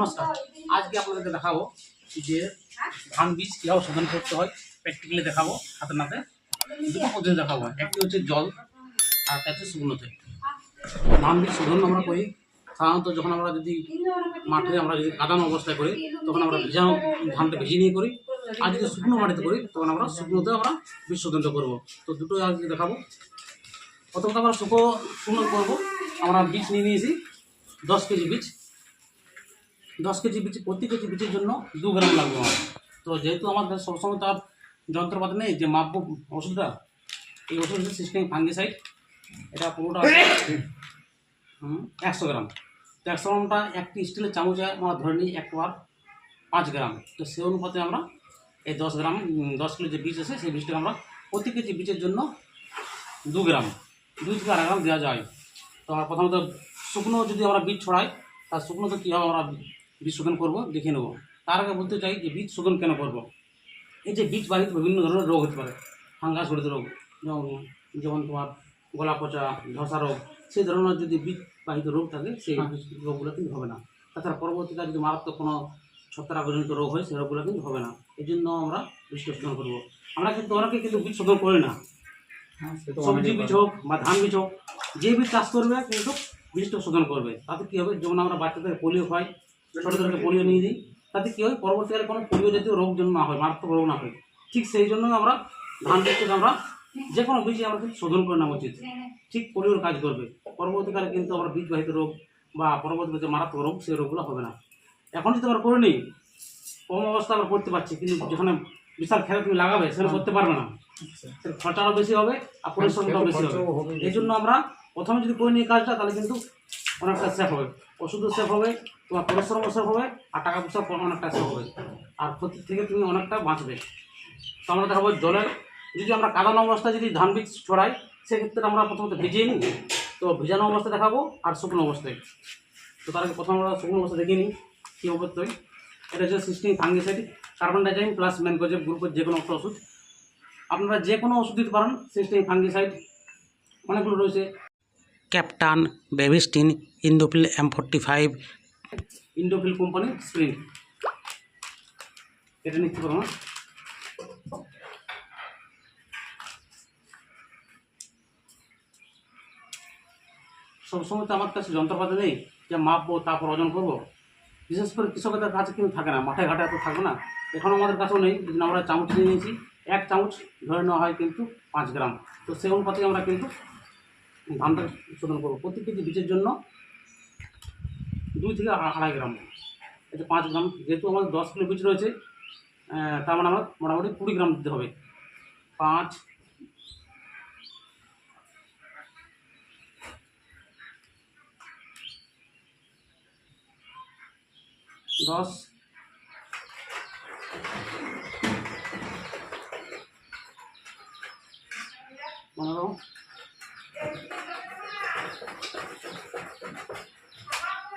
নমস্কার আজকে আপনাদেরকে দেখাবো যে ধান বীজ কীভাবে শোধন করতে হয় প্র্যাকটিক্যালি দেখাবো, হাতে নাতে। দুটো পদ্ধতি দেখাবো। একটি হচ্ছে জল, আর একটা হচ্ছে শুকনোতে। ধান বীজ শোধন আমরা করি। সাধারণত যখন আমরা যদি মাঠে আমরা যদি কাদানো অবস্থায় করি, তখন আমরা ভিজানো ধানটা ভিজিয়ে নিয়ে করি। আর যদি শুকনো মাটিতে করি, তখন আমরা শুকনোতে আমরা বীজ শোধনটা করব। তো দুটো আজকে দেখাবো। প্রথমত আমরা শুকো শুকনো করব। আমরা বীজ নিয়ে নিয়েছি, দশ কেজি বীজ। দশ কেজি বীজ প্রতি কেজি বীজের জন্য দু গ্রাম লাগবে আমার। তো যেহেতু আমাদের সবসময় তার যন্ত্রপাতি নেই যে মাপবো ওষুধটা এই ওষুধ হচ্ছে সিস্টেম ফাঙ্গিসাইড এটা পুরোটা একশো গ্রাম। তো একশো গ্রামটা একটি স্টিলের চামচে আমরা ধরে নিই এক বার পাঁচ গ্রাম। তো সেই অনুপাতে আমরা এই দশ গ্রাম দশ কিলো যে বীজ আছে সেই বীজটাকে আমরা প্রতি কেজি বীজের জন্য দু গ্রাম দুই থেকে আড়াই গ্রাম দেওয়া যায়। তো প্রথমত শুকনো যদি আমরা বীজ ছড়াই তার শুকনোতে কীভাবে আমরা বীজ শোধন করব দেখে নেব। তার আগে বলতে চাই যে বীজ শোধন কেন করব? এই যে বীজ বাহিত বিভিন্ন ধরনের রোগ হতে পারে ফাঙ্গাস জড়িত রোগ যেমন যেমন তোমার গলা পচা ধসা রোগ সেই ধরনের যদি বীজ বাহিত রোগ থাকে সেই রোগগুলো কিন্তু হবে না। তাছাড়া পরবর্তীকালে যদি মারাত্মক কোনো ছত্রাকজনিত রোগ হয় সেই রোগগুলো কিন্তু হবে না। এই জন্য আমরা বীজ শোধন করব। আমরা কিন্তু অনেকে কিন্তু বীজ শোধন করি না। সবজি বীজ হোক বা ধান বীজ হোক যে বীজ চাষ করবে কিন্তু বীজটা শোধন করবে। তাতে কী হবে? যেমন আমরা বাচ্চাদের পোলিও খাই ছোটোদেরকে পোলিও নিয়ে দিই। তাতে কী হয়? পরবর্তীকালে কোনো পোলিও জাতীয় রোগ যেন না হয় মারাত্মক রোগ না হয়। ঠিক সেই জন্য আমরা ধান বীজটাকে আমরা যে কোনো বীজে আমরা কিন্তু শোধন করে নেওয়া উচিত। ঠিক পোলিওর কাজ করবে। পরবর্তীকালে কিন্তু আমরা বীজবাহিত রোগ বা পরবর্তীকালে যে মারাত্মক রোগ সেই রোগগুলো হবে না। এখন যদি আমরা করে নিই কম অবস্থা আমরা করতে পারছি কিন্তু যেখানে বিশাল খেলা তুমি লাগাবে সেখানে করতে পারবে না। সেটা খরচাটাও বেশি হবে আর পরিশ্রমটাও বেশি হবে। এই জন্য আমরা প্রথমে যদি করে নিই কাজটা তাহলে কিন্তু অনেকটা সেফ হবে। ওষুধও সেফ হবে, তোমার পরিশ্রমও সেফ হবে, আর টাকা পয়সা অনেকটা সেফ হবে। আর ক্ষতির থেকে তুমি অনেকটা বাঁচবে। তো আমরা দেখাবো জলের। যদি আমরা কাদানো অবস্থায় যদি ধান বীজ ছড়াই, সেক্ষেত্রে আমরা প্রথমত ভিজিয়ে নিই। তো ভিজানো অবস্থায় দেখাবো আর শুকনো অবস্থায় তো তার আগে প্রথমে আমরা শুকনো অবস্থা দেখিয়ে নিই, কী করতে হয় এটা হচ্ছে system fungicide carbendazim plus mancozeb গ্রুপের যে কোনো একটা ওষুধ। আপনারা যে কোনো ওষুধ দিতে পারেন সিস্টেম ফাঙ্গিসাইড অনেকগুলো রয়েছে। Captan Bavistin Indofil M forty five Indofil company, spring. এটা নিতে পারব সবসময় তো আমার কাছে যন্ত্রপাতি নেই, যে মাপবো, তারপর ওজন করব। বিশেষ করে কৃষকদের কাছে কিন্তু থাকে না, মাঠে ঘাটে এত থাকবে না। এখন আমাদের কাছেও নেই আমরা চামচ নিয়ে নিয়েছি, এক চামচ ধরে নেওয়া হয় কিন্তু পাঁচ গ্রাম। তো সেই অনুপাতে আমরা কিন্তু ধানটা শোধন করব। প্রতি কেজি বীজের জন্য দুই থেকে আড়াই গ্রাম। এটা পাঁচ গ্রাম, যেহেতু আমাদের দশ কিলো বীজ রয়েছে তার মানে আমরা মোটামুটি কুড়ি গ্রাম দিতে হবে। পাঁচ, দশ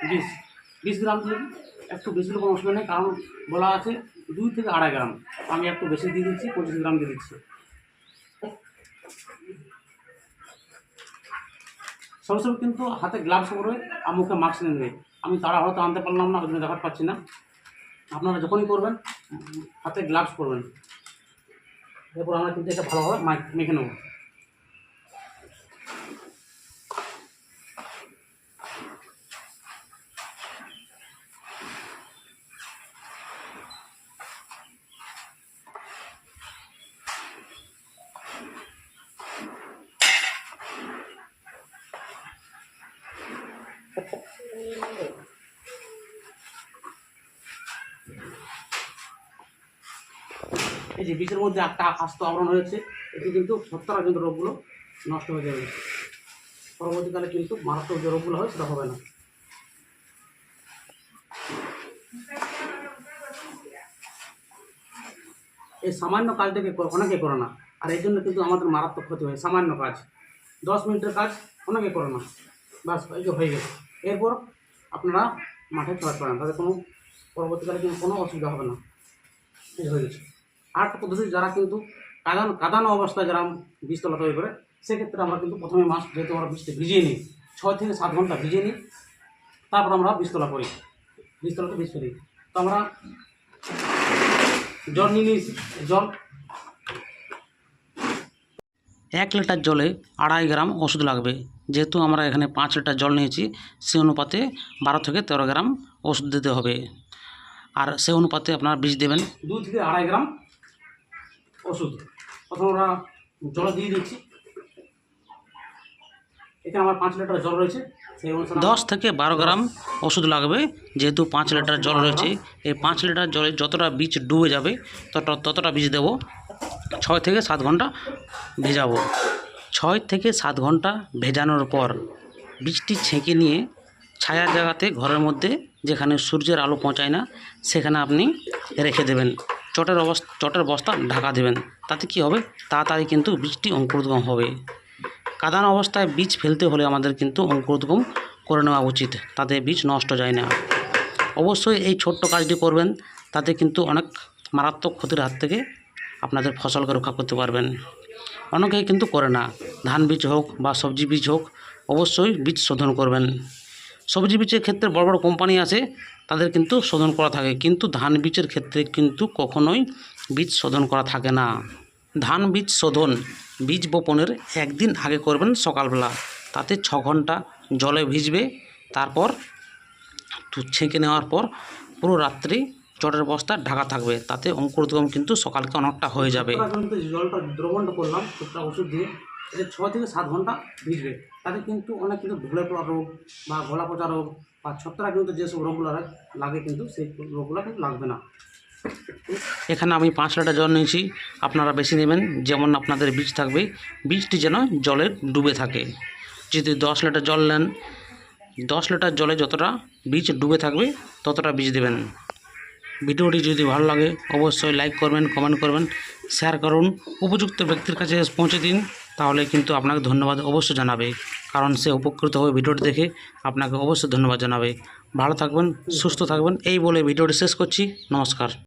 বিশ বিশ গ্রাম দিই। একটু বেশি কোনো অসুবিধা নেই, কারণ বলা আছে দুই থেকে আড়াই গ্রাম। আমি একটু বেশি দিয়ে দিচ্ছি, পঁচিশ গ্রাম দিয়ে দিচ্ছি। সময় কিন্তু হাতে গ্লাভস পরে আর মুখে মাস্ক নিয়ে নেবে। আমি তারা হয়তো আনতে পারলাম না ওই দেখাতে পাচ্ছি না। আপনারা যখনই করবেন, হাতে গ্লাভস করবেন এরপর আমরা কিন্তু এটা ভালোভাবে মেখে নেব। এই যে বীজের মধ্যে একটা আস্ত আবরণ হয়েছে এটি কিন্তু ছত্রাকজনিত রোগগুলো নষ্ট হয়ে যাবে। পরবর্তীকালে কিন্তু মারাত্মক যে রোগগুলো হয় সেটা হবে না। এই সামান্য কাজটাকে অনেকে করে না, আর এই জন্য কিন্তু আমাদের মারাত্মক ক্ষতি হয়, সামান্য কাজ। দশ মিনিটের কাজ অনেকে করে না বাস এই যে হয়ে গেছে। এরপর আপনারা মাঠে চলাচ করেন তাদের কোনো, পরবর্তীকালে কিন্তু কোনো অসুবিধা হবে না। এই হয়ে গেছে। আর একটা পদ্ধতি যারা কিন্তু কাদানো কাদানো অবস্থায় যারা বীজতলা তৈরি করে সেক্ষেত্রে আমরা কিন্তু প্রথমে মাছ যেহেতু আমরা বীজটা ভিজিয়ে নিই ছয় থেকে সাত ঘণ্টা ভিজিয়ে নিই তারপর আমরা বীজতলা করি বীজতলাতে বীজ ফেলি। তো আমরা জল নিয়ে নিয়েছি জল। এক লিটার জলে আড়াই গ্রাম ওষুধ লাগবে। যেহেতু আমরা এখানে পাঁচ লিটার জল নিয়েছি সে অনুপাতে বারো থেকে তেরো গ্রাম ওষুধ দিতে হবে। আর সে অনুপাতে আপনারা বীজ দেবেন। দু থেকে আড়াই গ্রাম ওষুধ। প্রথমে আমরা জল দিয়ে দিচ্ছি। এখানে আমার পাঁচ লিটার জল রয়েছে। দশ থেকে বারো গ্রাম ওষুধ লাগবে। যেহেতু পাঁচ লিটার জল রয়েছে, এই পাঁচ লিটার জলে যতটা বীজ ডুবে যাবে ততটা ততটা বীজ দেবো। ছয় থেকে সাত ঘণ্টা ভেজাবো। ছয় থেকে সাত ঘণ্টা ভেজানোর পর বীজটি ছেঁকে নিয়ে ছায়ার জায়গাতে ঘরের মধ্যে যেখানে সূর্যের আলো পৌঁছায় না, সেখানে আপনি রেখে দেবেন। চটের অবস্থা চটের বস্তা ঢাকা দেবেন। তাতে কি হবে? তাড়াতাড়ি কিন্তু বীজটি অঙ্কুরোদ্গম হবে। কাদান অবস্থায় বীজ ফেলতে হলে আমাদের কিন্তু অঙ্কুরোদ্গম করে নেওয়া উচিত। তাতে বীজ নষ্ট যায় না। অবশ্যই এই ছোট্ট কাজটি করবেন। তাতে কিন্তু অনেক মারাত্মক ক্ষতির হাত থেকে আপনাদের ফসলকে রক্ষা করতে পারবেন। অনেকেই কিন্তু করে না। ধান বীজ হোক বা সবজি বীজ হোক, অবশ্যই বীজ শোধন করবেন। সবজি বীজের ক্ষেত্রে বড় বড় কোম্পানি আছে। তাদের কিন্তু শোধন করা থাকে। কিন্তু ধান বীজের ক্ষেত্রে কিন্তু কখনোই বীজ শোধন করা থাকে না। ধান বীজ শোধন বীজ বপনের একদিন আগে করবেন সকালবেলা। তাতে ছ ঘণ্টা জলে ভিজবে। তারপর ছেঁকে নেওয়ার পর পুরো রাত্রি চটের বস্তা ঢাকা থাকবে। তাতে অঙ্কুরোদ্গম কিন্তু সকালকে অনেকটা হয়ে যাবে। জলটা দ্রবণটা করলাম ওষুধ দিয়ে এটা ছয় থেকে সাত ঘণ্টা ভিজবে। তাতে কিন্তু অনেক কিন্তু ঢুলে পড়া রোগ বা গলা পচা রোগ বা ছত্রাক কিন্তু যেসব রোগগুলো লাগে কিন্তু সেই রোগগুলো কিন্তু লাগবে না। এখানে আমি পাঁচ লিটার জল নিয়েছি। আপনারা বেশি নেবেন। যেমন আপনাদের বীজ থাকবে, বীজটি যেন জলে ডুবে থাকে। যদি দশ লিটার জল নেন, দশ লিটার জলে যতটা বীজ ডুবে থাকবে, ততটা বীজ দেবেন। ভিডিওটি যদি ভালো লাগে, অবশ্যই লাইক করবেন, কমেন্ট করবেন, শেয়ার করুন। উপযুক্ত ব্যক্তির কাছে পৌঁছে দিন। তাহলে কিন্তু আপনাকে ধন্যবাদ অবশ্যই জানাবে, কারণ সে উপকৃত হবে ভিডিওটি দেখে আপনাকে অবশ্যই ধন্যবাদ জানাবে। ভালো থাকবেন, সুস্থ থাকবেন, এই বলে ভিডিওটি শেষ করছি। নমস্কার।